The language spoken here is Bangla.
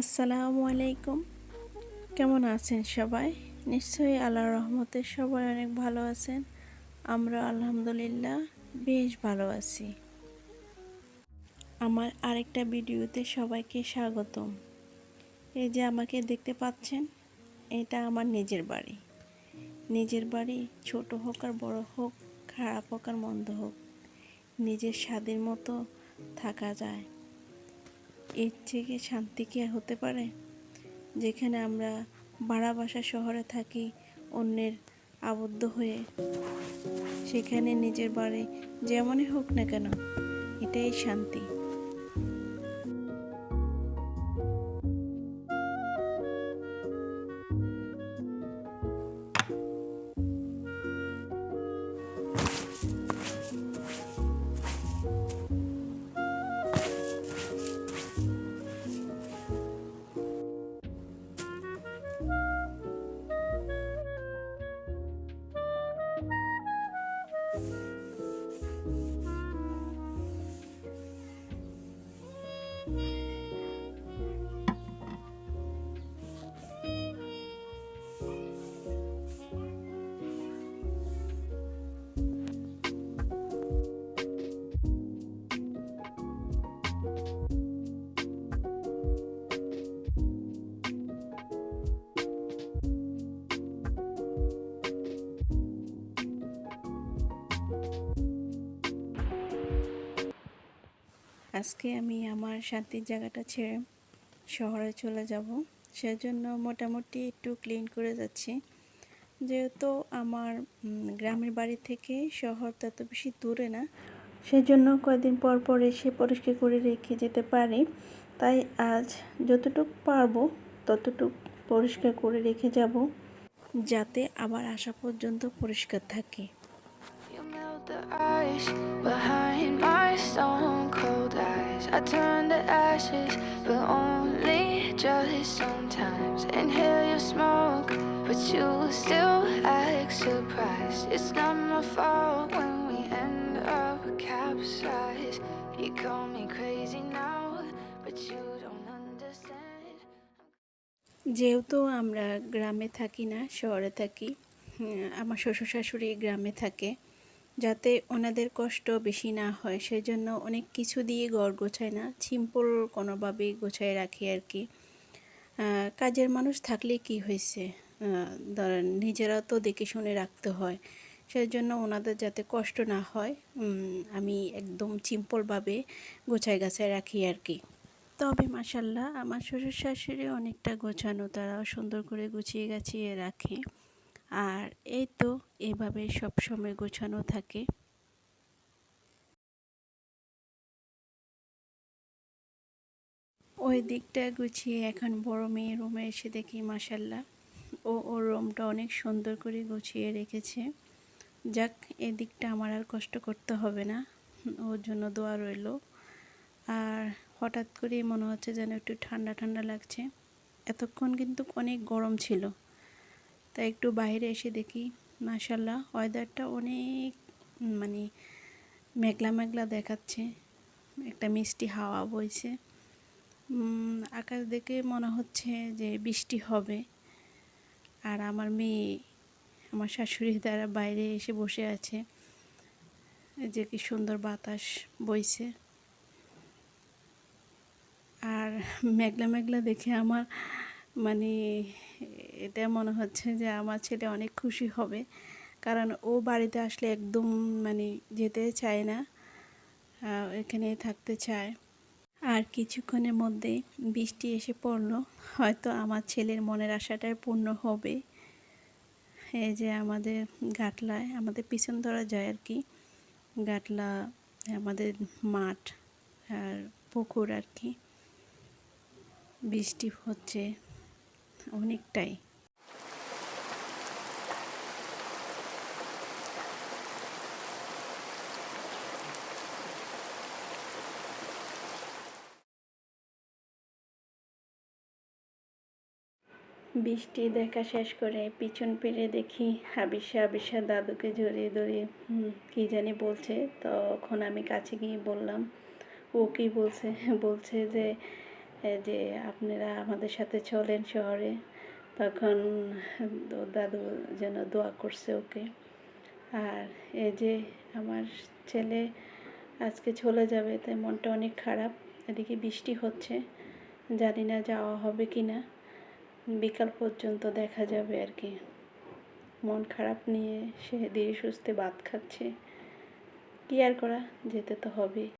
আসসালামু আলাইকুম। কেমন আছেন সবাই? নিশ্চয়ই আল্লাহর রহমতে সবাই অনেক ভালো আছেন। আমরা আলহামদুলিল্লাহ বেশ ভালো আছি। আমার আরেকটা ভিডিওতে সবাইকে স্বাগতম। এই যে আমাকে দেখতে পাচ্ছেন, এটা আমার নিজের বাড়ি। নিজের বাড়ি ছোট হোক আর বড় হোক, খারাপ হোক আর মন্দ হোক, নিজের স্বাদের মতো থাকা যায়। এর থেকে শান্তি কি আর হতে পারে? যেখানে আমরা ভাড়া বাসা শহরে থাকি, অন্যের আবদ্ধ হয়ে। সেখানে নিজের বাড়ি যেমনই হোক না কেন, এটাই শান্তি। Música আজকে আমি আমার শান্তির জায়গাটা ছেড়ে শহরে চলে যাব। সেজন্য মোটামুটি একটু ক্লিন করে যাচ্ছি। যেহেতু আমার গ্রামের বাড়ি থেকে শহর তত বেশি দূরে না, সেজন্য কয়েকদিন পর পর এসে পরিষ্কার করে রেখে যেতে পারি। তাই আজ যতটুকু পারব ততটুক পরিষ্কার করে রেখে যাব, যাতে আবার আসা পর্যন্ত পরিষ্কার থাকে। I turn to ashes, but only just sometimes. Inhale your smoke, but you still act surprised. It's not my fault when we end up capsized. You call me crazy now, but you don't understand. যেহেতু আমরা গ্রামে থাকি না শহরে থাকি আমার শ্বশুর শাশুড়ি গ্রামে থাকে যাতে ওনাদের কষ্ট বেশি না হয়, সেজন্য অনেক কিছু দিয়ে গড় গোছায় না, সিম্পল কোনোভাবেই গোছায় রাখি আর কি। কাজের মানুষ থাকলে কি হয়েছে? ধরেন নিজেরা তো দেখে শুনে রাখতে হয়, সেজন্য ওনাদের যাতে কষ্ট না হয় আমি একদম সিম্পলভাবে গোছায় গাছায় রাখি আর কি। তবে মাসাল্লাহ আমার শ্বশুর শাশুড়ি অনেকটা গোছানো, তারাও সুন্দর করে গুছিয়ে গাছিয়ে রাখে। আর এই তো এভাবে সবসময় গোছানো থাকে। ওই দিকটা গুছিয়ে এখন বড় মেয়ে রুমে এসে দেখি মাসাল্লাহ ও ওর রুমটা অনেক সুন্দর করে গুছিয়ে রেখেছে। যাক, এই দিকটা আমার আর কষ্ট করতে হবে না। ওর জন্য দোয়া রইল। আর হঠাৎ করে মনে হচ্ছে যেন একটু ঠান্ডা ঠান্ডা লাগছে। এতক্ষণ কিন্তু অনেক গরম ছিল। তাই একটু বাইরে এসে দেখি মাশাল্লাহ ওয়েদারটা অনেক মানে মেঘলা মেঘলা দেখাচ্ছে, একটা মিষ্টি হাওয়া বইছে। আকাশ দেখে মনে হচ্ছে যে বৃষ্টি হবে। আর আমার মেয়ে, আমার শাশুড়ি দ্বারা বাইরে এসে বসে আছে যে কি সুন্দর বাতাস বইছে। আর মেঘলা মেঘলা দেখে আমার মানে এটা মনে হচ্ছে যে আমার ছেলে অনেক খুশি হবে। কারণ ও বাড়িতে আসলে একদম মানে যেতে চায় না এখানে থাকতে চায়। আর কিছুক্ষণের মধ্যে বৃষ্টি এসে পড়ল, হয়তো আমার ছেলের মনের আশাটাই পূর্ণ হবে। এই যে আমাদের গাটলায় আমাদের পিছন ধরা যায় আর কি। গাটলা আমাদের মাঠ আর পুকুর আর কি। বৃষ্টি হচ্ছে। অনেকটাই। বৃষ্টি দেখা শেষ করে পিছন ফিরে দেখি হাবিসা হাবিসা দাদুকে জড়িয়ে ধরে কি জানি বলছে? তখন আমি কাছে গিয়ে বললাম, ও কি বলছে? বলছে যে যে আপনারা আমাদের সাথে চলেন শহরে, তখন দাদু যেন দোয়া করছে ওকে। আর এই যে আমার ছেলে আজকে চলে যাবে, তাই মনটা অনেক খারাপ। এদিকে বৃষ্টি হচ্ছে, জানি না যাওয়া হবে কি না বিকাল পর্যন্ত দেখা যাবে আর কি। মন খারাপ নিয়ে সে ধীরে সুস্থে ভাত খাচ্ছে। কি আর করা, যেতে তো হবে